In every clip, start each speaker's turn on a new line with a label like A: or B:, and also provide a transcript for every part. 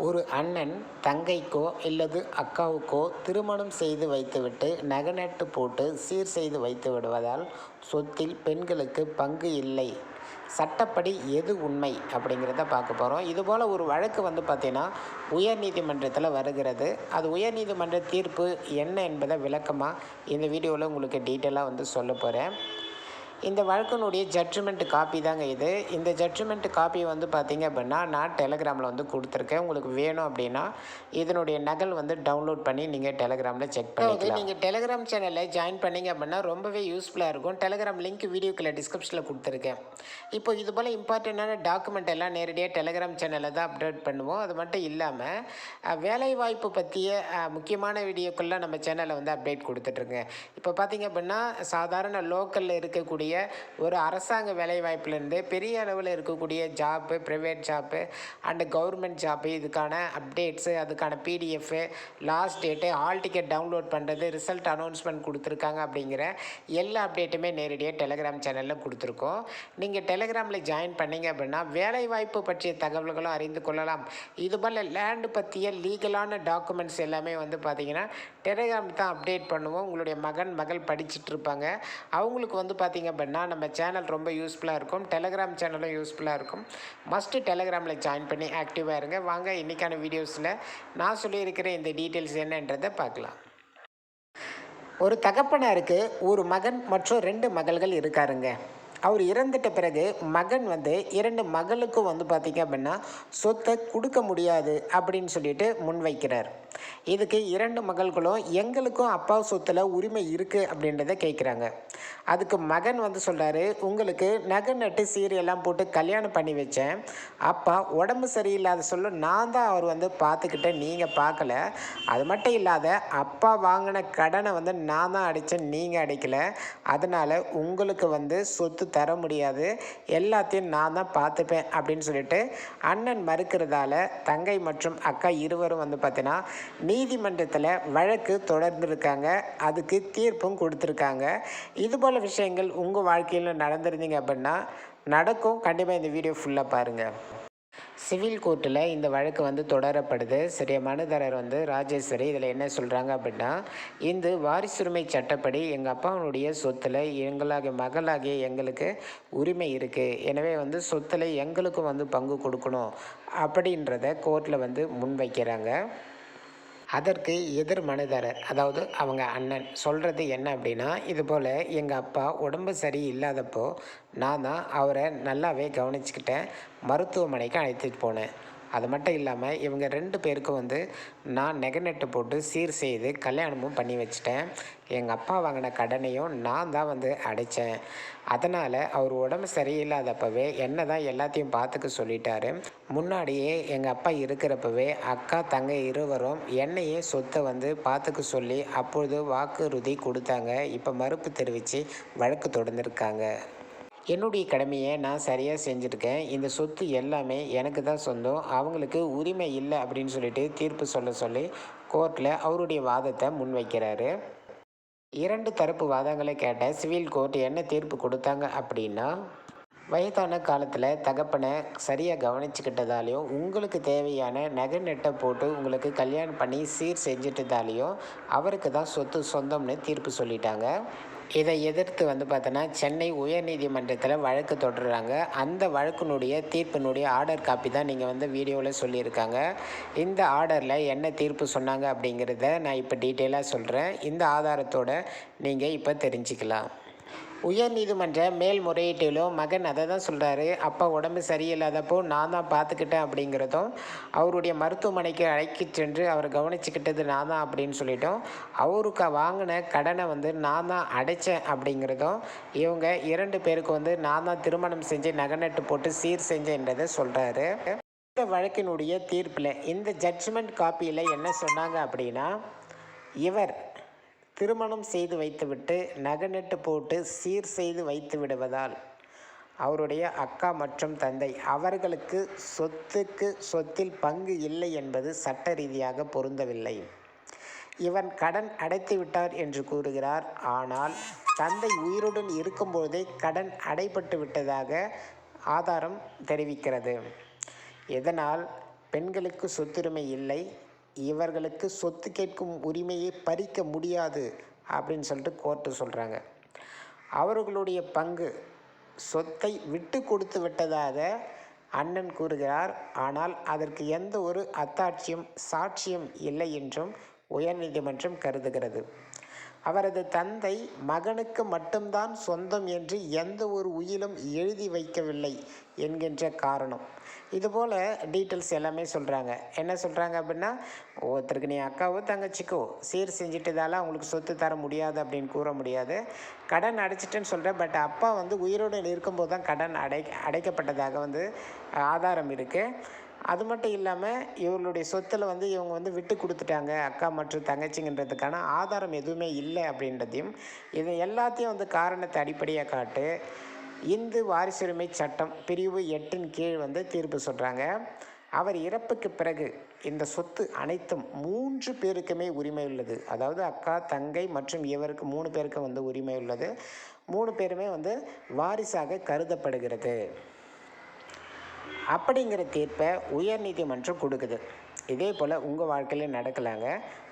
A: ஒரு அண்ணன் தங்கைக்கோ இல்லது அக்காவுக்கோ திருமணம் செய்து வைத்துவிட்டு நகநட்டு போட்டு சீர் செய்து வைத்து விடுவதால் சொத்தில் பெண்களுக்கு பங்கு இல்லை. சட்டப்படி எது உண்மை அப்படிங்கிறத பார்க்க போகிறோம் இதுபோல் ஒரு வழக்கு வந்து பார்த்திங்கன்னா உயர்நீதிமன்றத்தில் வருகிறது. அது உயர்நீதிமன்ற தீர்ப்பு என்ன என்பதை விளக்கமாக இந்த வீடியோவில் உங்களுக்கு டீட்டெயிலாக வந்து சொல்ல போகிறேன் இந்த வழக்கினுடைய ஜட்ஜ்மெண்ட் காப்பி தாங்க இது. இந்த ஜட்ஜ்மெண்ட் காப்பி வந்து பார்த்தீங்க அப்படின்னா நான் டெலகிராமில் வந்து கொடுத்துருக்கேன். உங்களுக்கு வேணும் அப்படின்னா இதனுடைய நகல் வந்து டவுன்லோட் பண்ணி நீங்கள் டெலகிராமில் செக் பண்ணிக்கலாம். நீங்கள் டெலகிராம் சேனலில் ஜாயின் பண்ணீங்க அப்படின்னா ரொம்பவே யூஸ்ஃபுல்லாக இருக்கும். டெலகிராம் லிங்க் வீடியோக்குள்ள டிஸ்கிரிப்ஷனில் கொடுத்துருக்கேன். இப்போ இது போல் இம்பார்ட்டண்ட்டான டாக்குமெண்ட் எல்லாம் நேரடியாக டெலகிராம் சேனலில் தான் அப்டேட் பண்ணுவோம். அது மட்டும் இல்லாமல் வேலைவாய்ப்பு பற்றிய முக்கியமான வீடியோக்கள்லாம் நம்ம சேனலில் வந்து அப்டேட் கொடுத்துட்ருங்க இப்போ பார்த்தீங்க அப்படின்னா சாதாரண லோக்கலில் இருக்கக்கூடிய ஒரு அரசாங்க வேலைவாய்ப்புலேருந்து பெரிய அளவில் இருக்கக்கூடிய job private job and government job இதுக்கான அப்டேட்ஸு அதுக்கான PDF last date hall ticket download பண்ணுறது ரிசல்ட் அனௌன்ஸ்மெண்ட் கொடுத்துருக்காங்க அப்படிங்கிற எல்லா அப்டேட்டுமே நேரடியாக டெலகிராம் சேனலில் கொடுத்துருக்கோம். நீங்கள் டெலகிராமில் ஜாயின் பண்ணீங்க அப்படின்னா வேலைவாய்ப்பு பற்றிய தகவல்களும் அறிந்து கொள்ளலாம். இது போல் லேண்டு பற்றிய லீகலான டாக்குமெண்ட்ஸ் எல்லாமே வந்து பார்த்தீங்கன்னா டெலகிராம் தான் அப்டேட் பண்ணுவோம். உங்களுடைய மகன் மகள் படிச்சுட்டு இருப்பாங்க. அவங்களுக்கு வந்து பார்த்தீங்க அப்படின்னா நம்ம சேனல் ரொம்ப யூஸ்ஃபுல்லாக இருக்கும். டெலகிராம் சேனலும் யூஸ்ஃபுல்லாக இருக்கும். மஸ்ட்டு டெலகிராமில் ஜாயின் பண்ணி ஆக்டிவாக இருங்க. வாங்க இன்றைக்கான வீடியோஸில் நான் சொல்லியிருக்கிற இந்த டீட்டெயில்ஸ் என்னன்றதை பார்க்கலாம். ஒரு தகப்பனாருக்கு ஒரு மகன் மற்றும் ரெண்டு மகள்கள் இருக்காருங்க. அவர் இறந்துட்ட பிறகு மகன் வந்து இரண்டு மகளுக்கும் வந்து பார்த்திங்க அப்படின்னா சொத்தை கொடுக்க முடியாது அப்படின்னு சொல்லிட்டு முன்வைக்கிறார். இதுக்கு இரண்டு மகள்களும் எங்களுக்கும் அப்பா சொத்தில் உரிமை இருக்குது அப்படின்றத கேட்குறாங்க அதுக்கு மகன் வந்து சொல்கிறாரு உங்களுக்கு நகை நட்டு சீரியெல்லாம் போட்டு கல்யாணம் பண்ணி வச்சேன். அப்பா உடம்பு சரியில்லாத சொல்ல நான் தான் அவர் வந்து பார்த்துக்கிட்டேன் நீங்கள் பார்க்கல அது மட்டும் இல்லாத அப்பா வாங்கின கடனை வந்து நான் தான் அடித்தேன் நீங்கள் அடிக்கல. அதனால் உங்களுக்கு வந்து சொத்து தர முடியாது. எல்லாத்தையும் நான் தான் பார்த்துப்பேன் அப்படின்னு சொல்லிட்டு அண்ணன் மறுக்கிறதால தங்கை மற்றும் அக்கா இருவரும் வந்து பார்த்தீங்கன்னா நீதிமன்றத்தில் வழக்கு தொடர்ந்துருக்காங்க. அதுக்கு தீர்ப்பும் கொடுத்துருக்காங்க. இதுபோல் விஷயங்கள் உங்கள் வாழ்க்கையில் நடந்திருந்தீங்க அப்படின்னா நடக்கும். கண்டிப்பாக இந்த வீடியோ ஃபுல்லாக பாருங்கள் சிவில் கோர்ட்டில் இந்த வழக்கு வந்து தொடரப்படுது. சரி மனுதாரர் வந்து ராஜேஸ்வரி இதில் என்ன சொல்கிறாங்க அப்படின்னா இந்த வாரிசுரிமை சட்டப்படி எங்கள் அப்பாவுடைய சொத்தில் எங்களாகிய மகளாகிய எங்களுக்கு உரிமை இருக்குது எனவே வந்து சொத்தில் எங்களுக்கும் வந்து பங்கு கொடுக்கணும். அப்படின்றத கோர்ட்டில் வந்து முன்வைக்கிறாங்க. அதற்கு எதிர் மனுதாரர் அதாவது அவங்க அண்ணன் சொல்கிறது என்ன அப்படின்னா இது போல் எங்கள் அப்பா உடம்பு சரி இல்லாதப்போ நான் தான் அவரை நல்லாவே கவனிச்சுக்கிட்டேன் மருத்துவமனைக்கு அழைத்துட்டு போனேன். அது மட்டும் இல்லாமல் இவங்க ரெண்டு பேருக்கும் வந்து நான் நெகநெட்டு போட்டு சீர் செய்து கல்யாணமும் பண்ணி வச்சிட்டேன். எங்கள் அப்பா வாங்கின கடனையும் நான் தான் வந்து அடைத்தேன் அதனால் அவர் உடம்பு சரியில்லாதப்பவே என்ன தான் எல்லாத்தையும் பார்த்துக்க சொல்லிட்டாரு. முன்னாடியே எங்கள் அப்பா இருக்கிறப்பவே அக்கா தங்கை இருவரும் என்னையே சொத்தை வந்து பார்த்துக்க சொல்லி அப்பொழுது வாக்குறுதி கொடுத்தாங்க. இப்போ மறுப்பு தெரிவித்து வழக்கு தொடர்ந்துருக்காங்க. என்னுடைய கடமையை நான் சரியாக செஞ்சுருக்கேன். இந்த சொத்து எல்லாமே எனக்கு தான் சொந்தம். அவங்களுக்கு உரிமை இல்லை அப்படின்னு சொல்லிட்டு தீர்ப்பு சொல்ல சொல்லி கோர்ட்டில் அவருடைய வாதத்தை முன்வைக்கிறாரு. இரண்டு தரப்பு வாதங்களை கேட்ட சிவில் கோர்ட் என்ன தீர்ப்பு கொடுத்தாங்க அப்படின்னா வயதான காலத்தில் தகப்பனை சரியாக கவனிச்சுக்கிட்டதாலையும் உங்களுக்கு தேவையான நகை நெட்டை போட்டு உங்களுக்கு கல்யாணம் பண்ணி சீர் செஞ்சுட்டதாலையும் அவருக்கு தான் சொத்து சொந்தம்னு தீர்ப்பு சொல்லிட்டாங்க. இதை எதிர்த்து வந்து பார்த்தோன்னா சென்னை உயர்நீதிமன்றத்தில் வழக்கு தொடர்றாங்க. அந்த வழக்கினுடைய தீர்ப்பினுடைய ஆர்டர் காப்பி தான் நீங்கள் வந்து வீடியோவில் சொல்லியிருக்காங்க. இந்த ஆர்டரில் என்ன தீர்ப்பு சொன்னாங்க அப்படிங்கிறத நான் இப்போ டீட்டெயிலாக சொல்கிறேன் இந்த ஆதாரத்தோட நீங்கள் இப்போ தெரிஞ்சுக்கலாம். உயர்நீதிமன்ற மேல்முறையீட்டிலும் மகன் அதை தான் சொல்கிறாரு அப்பா உடம்பு சரியில்லாதப்போ நான் தான் பார்த்துக்கிட்டேன் அப்படிங்கிறதும் அவருடைய மருத்துவமனைக்கு அழைக்க சென்று அவர் கவனிச்சுக்கிட்டது நான் தான் அப்படின்னு சொல்லிட்டோம். அவருக்கு வாங்கின கடனை வந்து நான் தான் அடைச்சேன் அப்படிங்கிறதும் இவங்க இரண்டு பேருக்கு வந்து நான் தான் திருமணம் செஞ்சு நகநட்டு போட்டு சீர் செஞ்சேன்றதை சொல்கிறாரு இந்த வழக்கினுடைய தீர்ப்பில் இந்த ஜட்ஜ்மெண்ட் காப்பியில் என்ன சொன்னாங்க அப்படின்னா இவர் திருமணம் செய்து வைத்துவிட்டு நகநட்டு போட்டு சீர் செய்து வைத்து விடுவதால் அவருடைய அக்கா மற்றும் தந்தை அவர்களுக்கு சொத்துக்கு சொத்தில் பங்கு இல்லை என்பது சட்ட ரீதியாக பொருந்தவில்லை. இவன் கடன் அடைத்து விட்டார் என்று கூறுகிறார். ஆனால் தந்தை உயிருடன் இருக்கும்போதே கடன் அடைபட்டு விட்டதாக ஆதாரம் தெரிவிக்கிறது. இதனால் பெண்களுக்கு சொத்துரிமை இல்லை. இவர்களுக்கு சொத்து கேட்கும் உரிமையை பறிக்க முடியாது அப்படின்னு சொல்லிட்டு கோர்ட்டு சொல்கிறாங்க அவர்களுடைய பங்கு சொத்தை விட்டு கொடுத்து விட்டதாக அண்ணன் கூறுகிறார். ஆனால் அதற்கு எந்த ஒரு அத்தாட்சியும் சாட்சியம் இல்லை என்றும் உயர்நீதிமன்றம் கருதுகிறது. அவரது தந்தை மகனுக்கு மட்டும்தான் சொந்தம் என்று எந்த ஒரு உயிலும் எழுதி வைக்கவில்லை என்கின்ற காரணம். இதுபோல் டீட்டெயில்ஸ் எல்லாமே சொல்கிறாங்க என்ன சொல்கிறாங்க அப்படின்னா ஒவ்வொருத்தருக்கு நீ அக்காவோ தங்கச்சிக்கோ சீர் செஞ்சுட்டதால அவங்களுக்கு சொத்து தர முடியாது அப்படின்னு கூற முடியாது. கடன் அடைச்சிட்டேன்னு சொல்கிறேன் பட் அப்பா வந்து உயிரோடு இருக்கும்போது தான் கடன் அடை அடைக்கப்பட்டதாக வந்து ஆதாரம் இருக்குது அது மட்டும் இல்லாமல் இவர்களுடைய சொத்தில் வந்து இவங்க வந்து விட்டு கொடுத்துட்டாங்க அக்கா மற்றும் தங்கச்சிங்கன்றதுக்கான ஆதாரம் எதுவுமே இல்லை அப்படின்றதையும் இது எல்லாத்தையும் வந்து காரணத்தை அடிப்படையாக காட்டு. இந்து வாரிசுரிமை சட்டம் பிரிவு எட்டின் கீழ் வந்து தீர்ப்பு சொல்கிறாங்க அவர் இறப்புக்கு பிறகு இந்த சொத்து அனைத்தும் மூன்று பேருக்குமே உரிமை உள்ளது. அதாவது அக்கா தங்கை மற்றும் இவருக்கு மூணு பேருக்கு வந்து உரிமை உள்ளது. மூணு பேருமே வந்து வாரிசாக கருதப்படுகிறது. அப்படிங்கிற தீர்ப்பை உயர்நீதிமன்றம் கொடுக்குது. இதே போல் உங்கள் வாழ்க்கையில் நடக்கலாங்க.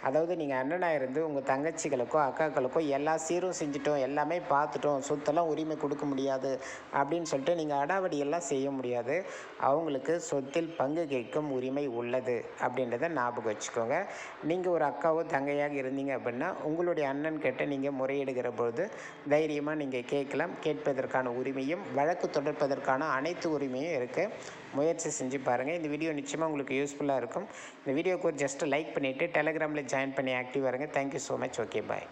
A: அதாவது நீங்கள் அண்ணனாக இருந்து உங்கள் தங்கச்சிகளுக்கோ அக்காக்களுக்கோ எல்லா சீரும் செஞ்சிட்டோம் எல்லாமே பார்த்துட்டோம் சொத்தெல்லாம் உரிமை கொடுக்க முடியாது அப்படின்னு சொல்லிட்டு நீங்கள் அடாவடி எல்லாம் செய்ய முடியாது. அவங்களுக்கு சொத்தில் பங்கு கேட்கும் உரிமை உள்ளது அப்படின்றத ஞாபகம் வச்சுக்கோங்க. நீங்கள் ஒரு அக்காவோ தங்கையாக இருந்தீங்க அப்படின்னா உங்களுடைய அண்ணன் கிட்ட நீங்கள் முறையிடுகிற பொழுது தைரியமாக நீங்கள் கேட்கலாம். கேட்பதற்கான உரிமையும் வழக்கு தொடர்ப்பதற்கான அனைத்து உரிமையும் இருக்குது முயற்சி செஞ்சு பாருங்கள் இந்த வீடியோ நிச்சயமாக உங்களுக்கு யூஸ்ஃபுல்லாக இருக்கும். இந்த வீடியோக்கு ஒரு ஜஸ்ட் லைக் பண்ணிவிட்டு டெலகிராமில் ஜாயின் பண்ணி ஆக்டிவ் இருங்க thank you so much okay bye